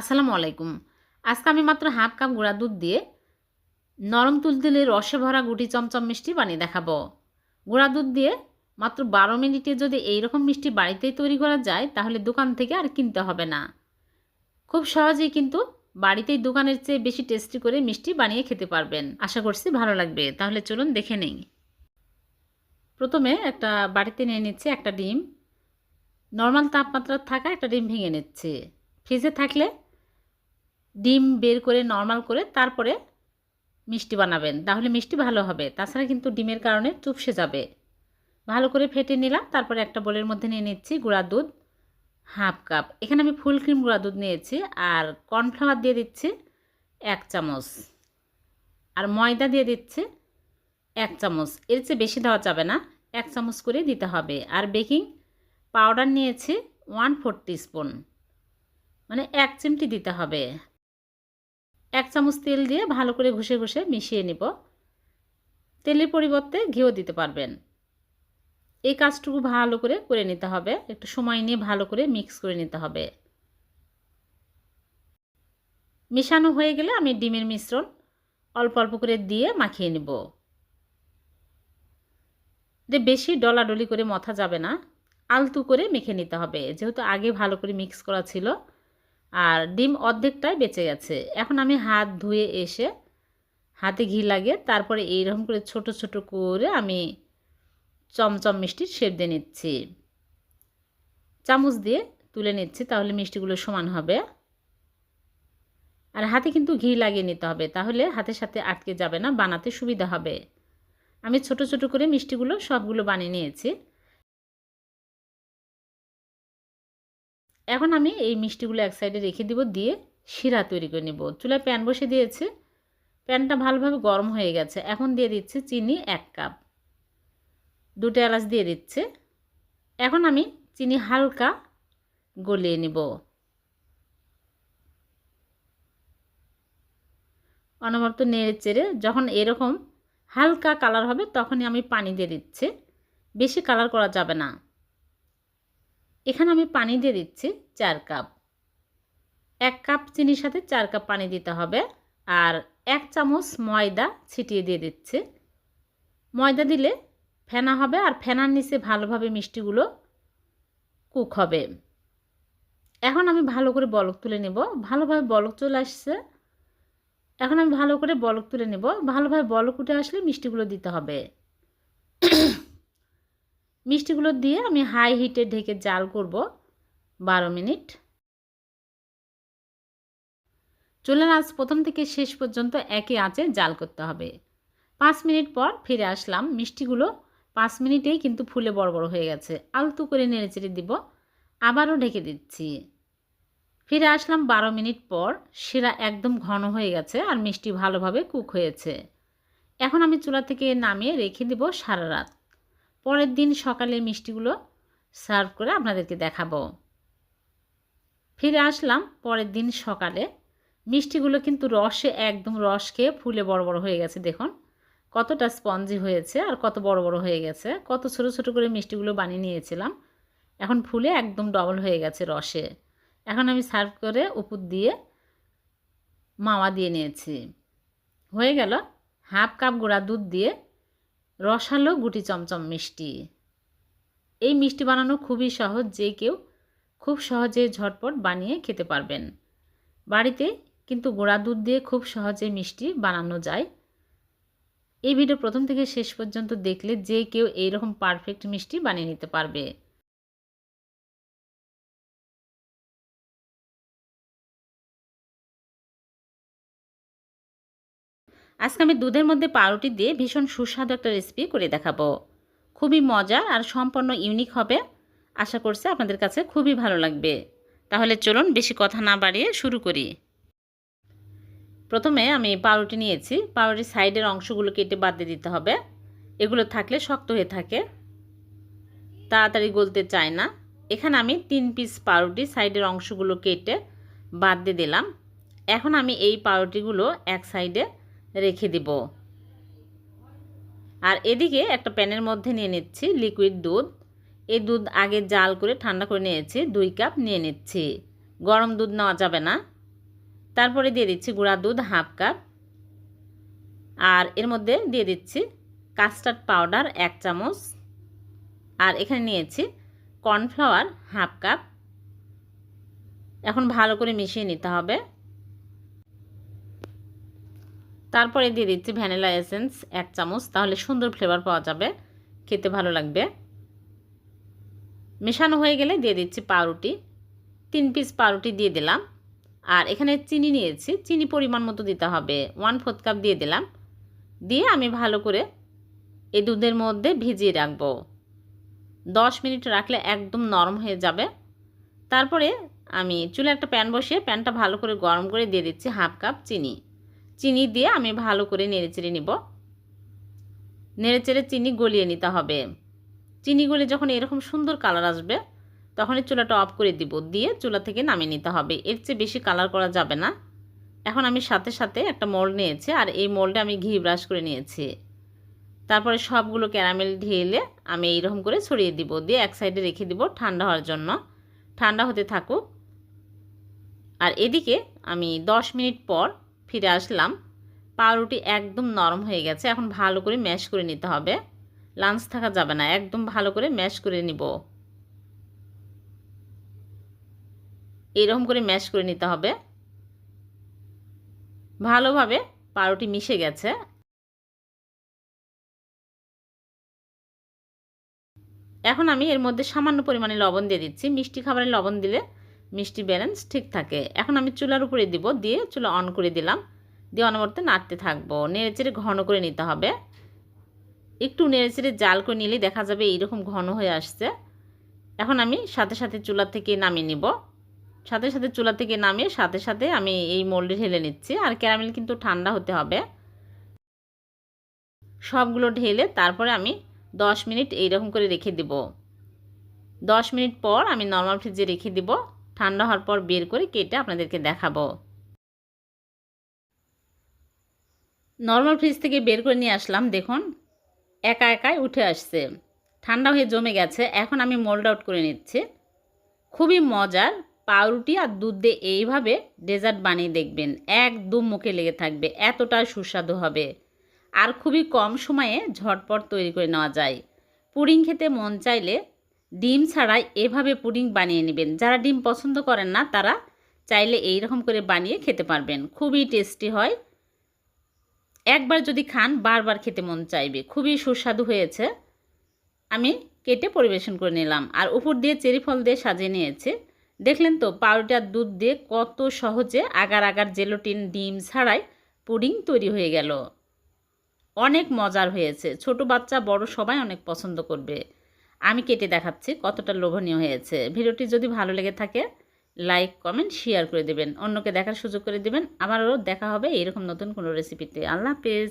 আসসালামু আলাইকুম। আজকে আমি মাত্র হাফ কাপ গুঁড়া দুধ দিয়ে নরম তুলতুলে রসে ভরা গুটি চমচম মিষ্টি বানিয়ে দেখাবো। গুঁড়া দুধ দিয়ে মাত্র বারো মিনিটে যদি এই রকম মিষ্টি বাড়িতেই তৈরি করা যায়, তাহলে দোকান থেকে আর কিনতে হবে না। খুব সহজেই কিন্তু বাড়িতেই দোকানের চেয়ে বেশি টেস্টি করে মিষ্টি বানিয়ে খেতে পারবেন। আশা করছি ভালো লাগবে। তাহলে চলুন দেখে নেই। প্রথমে একটা বাড়িতে নিয়ে নিচ্ছে একটা ডিম। নর্মাল তাপমাত্রা থাকা একটা ডিম ভেঙে নিচ্ছে। ফ্রিজে থাকলে ডিম বের করে নর্মাল করে তারপরে মিষ্টি বানাবেন। তাহলে মিষ্টি ভালো হবে। তাছাড়া কিন্তু ডিমের কারণে চুপসে যাবে। ভালো করে ফেটে নিলাম, তারপরে একটা বোলের মধ্যে নিয়ে নিচ্ছি গুঁড়া দুধ, হাফ কাপ। এখানে আমি ফুল ক্রিম গুঁড়া দুধ নিয়েছি আর কর্নফ্লাওয়ার দিয়ে দিচ্ছি এক চামচ। আর ময়দা দিয়ে দিচ্ছে এক চামচ। এর চেয়ে বেশি দেওয়া যাবে না, এক চামচ করে দিতে হবে। আর বেকিং পাউডার নিয়েছি ওয়ান ফোর স্পুন মানে এক চিমটি দিতে হবে। এক চামচ তেল দিয়ে ভালো করে ঘষে ঘষে মিশিয়ে নিব। তেলের পরিবর্তে ঘিও দিতে পারবেন। এই কাজটুকু ভালো করে করে নিতে হবে। একটু সময় নিয়ে ভালো করে মিক্স করে নিতে হবে। মেশানো হয়ে গেলে আমি ডিমের মিশ্রণ অল্প অল্প করে দিয়ে মাখিয়ে নেব। যে বেশি ডলাডলি করে মথা যাবে না, আলতু করে মেখে নিতে হবে। যেহেতু আগে ভালো করে মিক্স করা ছিল আর ডিম অর্ধেকটাই বেঁচে গেছে। এখন আমি হাত ধুয়ে এসে হাতে ঘি লাগে তারপরে এইরকম করে ছোট ছোট করে আমি চমচম মিষ্টির শেপ দিয়ে নিচ্ছি। চামচ দিয়ে তুলে নিচ্ছি, তাহলে মিষ্টিগুলো সমান হবে। আর হাতে কিন্তু ঘি লাগিয়ে নিতে হবে, তাহলে হাতের সাথে আটকে যাবে না, বানাতে সুবিধা হবে। আমি ছোট ছোট করে মিষ্টিগুলো সবগুলো বানিয়ে নিয়েছি। এখন আমি এই মিষ্টিগুলো এক সাইডে রেখে দিব, দিয়ে শিরা তৈরি করে নেব। চুলায় প্যান বসে দিয়েছে। প্যানটা ভালোভাবে গরম হয়ে গেছে। এখন দিয়ে দিচ্ছে চিনি এক কাপ দুটো এলাচ দিয়ে দিচ্ছে। এখন আমি চিনি হালকা গলিয়ে নেব। অনবরত নেড়ে চেড়ে যখন এরকম হালকা কালার হবে, তখনই আমি পানি দিয়ে দিচ্ছি। বেশি কালার করা যাবে না। এখানে আমি পানি দিয়ে দিচ্ছি চার কাপ। এক কাপ চিনির সাথে চার কাপ পানি দিতে হবে আর এক চামচ ময়দা ছিটিয়ে দিয়ে দিচ্ছে। ময়দা দিলে ফেনা হবে আর ফেনার নিচে ভালোভাবে মিষ্টিগুলো কুক হবে। এখন আমি ভালো করে বলক তুলে নেব। ভালোভাবে বলক চলে আসছে। এখন আমি ভালো করে বলক তুলে নেব। ভালোভাবে বলক উঠে আসলে মিষ্টিগুলো দিতে হবে। মিষ্টিগুলো দিয়ে আমি হাই হিটে ঢেকে জাল করব বারো মিনিট। চুলার আজ প্রথম থেকে শেষ পর্যন্ত একই আঁচে জাল করতে হবে। পাঁচ মিনিট পর ফিরে আসলাম। মিষ্টিগুলো পাঁচ মিনিটেই কিন্তু ফুলে বড় বড় হয়ে গেছে। আলতু করে নেড়ে চেড়ে দিব। আবারও ঢেকে দিচ্ছি। ফিরে আসলাম বারো মিনিট পর। শিরা একদম ঘন হয়ে গেছে আর মিষ্টি ভালোভাবে কুক হয়েছে। এখন আমি চুলা থেকে নামিয়ে রেখে দেব সারা রাত। পরের দিন সকালে মিষ্টিগুলো সার্ভ করে আপনাদেরকে দেখাবো। ফিরে আসলাম পরের দিন সকালে। মিষ্টিগুলো কিন্তু রসে, একদম রস খেয়ে ফুলে বড় বড় হয়ে গেছে, দেখুন। কতটা স্পঞ্জি হয়েছে আর কত বড় বড় হয়ে গেছে। কত ছোট ছোট করে মিষ্টিগুলো বানিয়ে নিয়েছিলাম। এখন ফুলে একদম ডবল হয়ে গেছে রসে। এখন আমি সার্ভ করে উপর দিয়ে মাওয়া দিয়ে নিয়েছি। হয়ে গেল হাফ কাপ গুঁড়া দুধ দিয়ে রসালো গুটি চমচম মিষ্টি। এই মিষ্টি বানানো খুবই সহজ, যে কেউ খুব সহজে ঝটপট বানিয়ে খেতে পারবেন। বাড়িতে কিন্তু গোড়া দুধ দিয়ে খুব সহজে মিষ্টি বানানো যায়। এই ভিডিও প্রথম থেকে শেষ পর্যন্ত দেখলে যে কেউ এইরকম পারফেক্ট মিষ্টি বানিয়ে নিতে পারবে। আজকে আমি দুধের মধ্যে পাউরুটি দিয়ে ভীষণ সুস্বাদু একটা রেসিপি করে দেখাবো। খুবই মজার আর সম্পূর্ণ ইউনিক হবে। আশা করছি আপনাদের কাছে খুবই ভালো লাগবে। তাহলে চলুন বেশি কথা না বাড়িয়ে শুরু করি। প্রথমে আমি পাউরুটি নিয়েছি। পাউরুটির সাইডের অংশগুলো কেটে বাদ দিয়ে দিতে হবে। এগুলো থাকলে শক্ত হয়ে থাকে। তাড়াতাড়ি গলতে চায় না। এখানে আমি তিন পিস পাউরুটি সাইডের অংশগুলো কেটে বাদ দিয়ে দিলাম। এখন আমি এই পাউরুটিগুলো এক সাইডে রেখে দিব। আর এদিকে একটা প্যানের মধ্যে নিয়ে নিচ্ছি লিকুইড দুধ। এই দুধ আগে জাল করে ঠান্ডা করে নিয়েছি, দুই কাপ নিয়ে নিচ্ছি। গরম দুধ নেওয়া যাবে না। তারপরে দিয়ে দিচ্ছি গুঁড়া দুধ হাফ কাপ। আর এর মধ্যে দিয়ে দিচ্ছি কাস্টার্ড পাউডার এক চামচ। আর এখানে নিয়েছি কর্নফ্লাওয়ার হাফ কাপ। এখন ভালো করে মিশিয়ে নিতে হবে। তারপরে দিয়ে দিচ্ছি ভ্যানিলা এসেন্স এক চামচ, তাহলে সুন্দর ফ্লেভার পাওয়া যাবে, খেতে ভালো লাগবে। মেশানো হয়ে গেলে দিয়ে দিচ্ছি পাউরুটি, তিন পিস পাউরুটি দিয়ে দিলাম। আর এখানে চিনি নিয়েছি, চিনি পরিমাণ মতো দিতে হবে ওয়ান ফোর্থ কাপ দিয়ে দিলাম। দিয়ে আমি ভালো করে এই দুধের মধ্যে ভিজিয়ে রাখব। দশ মিনিট রাখলে একদম নরম হয়ে যাবে। তারপরে আমি চুলে একটা প্যান বসিয়ে প্যানটা ভালো করে গরম করে দিয়ে দিচ্ছি হাফ কাপ চিনি। চিনি দিয়ে আমি ভালো করে নেড়েচেড়ে নিব। নেড়েচেড়ে চিনি গলিয়ে নিতে হবে। চিনি গলে যখন এরকম সুন্দর কালার আসবে, তখনই চুলাটা অফ করে দিব। দিয়ে চুলা থেকে নামিয়ে নিতে হবে। এর চেয়ে বেশি কালার করা যাবে না। এখন আমি সাথে সাথে একটা মোল্ড নিয়েছি আর এই মোল্ডে আমি ঘি ব্রাশ করে নিয়েছি। তারপরে সবগুলো ক্যারামেল ঢেলে আমি এইরকম করে ছড়িয়ে দিব। দিয়ে এক সাইডে রেখে দিব ঠান্ডা হওয়ার জন্য। ঠান্ডা হতে থাকুক। আর এদিকে আমি 10 মিনিট পর ফিরে আসলাম। পাউরুটি একদম নরম হয়ে গেছে, এখন ভালো করে ম্যাশ করে নিতে হবে। লাঞ্চ থাকা যাবে না, একদম ভালো করে ম্যাশ করে নিব। এরকম করে ম্যাশ করে নিতে হবে। ভালোভাবে পাউরুটি মিশে গেছে। এখন আমি এর মধ্যে সামান্য পরিমাণে লবণ দিয়ে দিচ্ছি। মিষ্টি খাবারে লবণ দিলে মিষ্টি ব্যালেন্স ঠিক থাকে। এখন আমি চুলার উপরে দিব, দিয়ে চুলা অন করে দিলাম। দিয়ে অনবরতে নাড়তে থাকব। নেড়েচেড়ে ঘন করে নিতে হবে। একটু নেড়েচেড়ে জাল করে নিলেই দেখা যাবে এইরকম ঘন হয়ে আসছে। এখন আমি সাথে সাথে চুলা থেকে নামিয়ে নিব। সাথে সাথে চুলা থেকে নামিয়ে সাথে সাথে আমি এই মোল্ডে ঢেলে নিচ্ছি। আর ক্যারামেল কিন্তু ঠান্ডা হতে হবে। সবগুলো ঢেলে তারপরে আমি দশ মিনিট এইরকম করে রেখে দিব। দশ মিনিট পর আমি নর্মাল ফ্রিজে রেখে দিব। ঠান্ডা হওয়ার পর বের করে কেটে আপনাদেরকে দেখাবো। নর্মাল ফ্রিজ থেকে বের করে নিয়ে আসলাম, দেখুন। একা একাই উঠে আসছে। ঠান্ডা হয়ে জমে গেছে, এখন আমি মোল্ড আউট করে নিচ্ছি। খুবই মজার, পাউরুটি আর দুধ দিয়ে এইভাবে ডেজার্ট বানিয়ে দেখবেন, একদম মুখে লেগে থাকবে, এতটা সুস্বাদু হবে। আর খুবই কম সময়ে ঝটপট তৈরি করে নেওয়া যায়। পুডিং খেতে মন চাইলে ডিম ছাড়াই এভাবে পুডিং বানিয়ে নেবেন। যারা ডিম পছন্দ করেন না, তারা চাইলে এই রকম করে বানিয়ে খেতে পারবেন। খুবই টেস্টি হয়। একবার যদি খান, বারবার খেতে মন চাইবে। খুবই সুস্বাদু হয়েছে। আমি কেটে পরিবেশন করে নিলাম। আর উপর দিয়ে চেরি ফল দিয়ে সাজিয়ে নিয়েছে। দেখলেন তো পাউডার দুধ দিয়ে কত সহজে আগার আগার জেলোটিন, ডিম ছাড়াই পুডিং তৈরি হয়ে গেল। অনেক মজার হয়েছে। ছোট বাচ্চা, বড় সবাই অনেক পছন্দ করবে। আমি কেটে দেখাচ্ছি কতটা লোভনীয় হয়েছে। ভিডিওটি যদি ভালো লেগে থাকে লাইক কমেন্ট শেয়ার করে দেবেন। অন্যকে দেখার সুযোগ করে দেবেন। আবারও দেখা হবে এরকম নতুন কোনো রেসিপিতে আল্লাহ হাফেজ।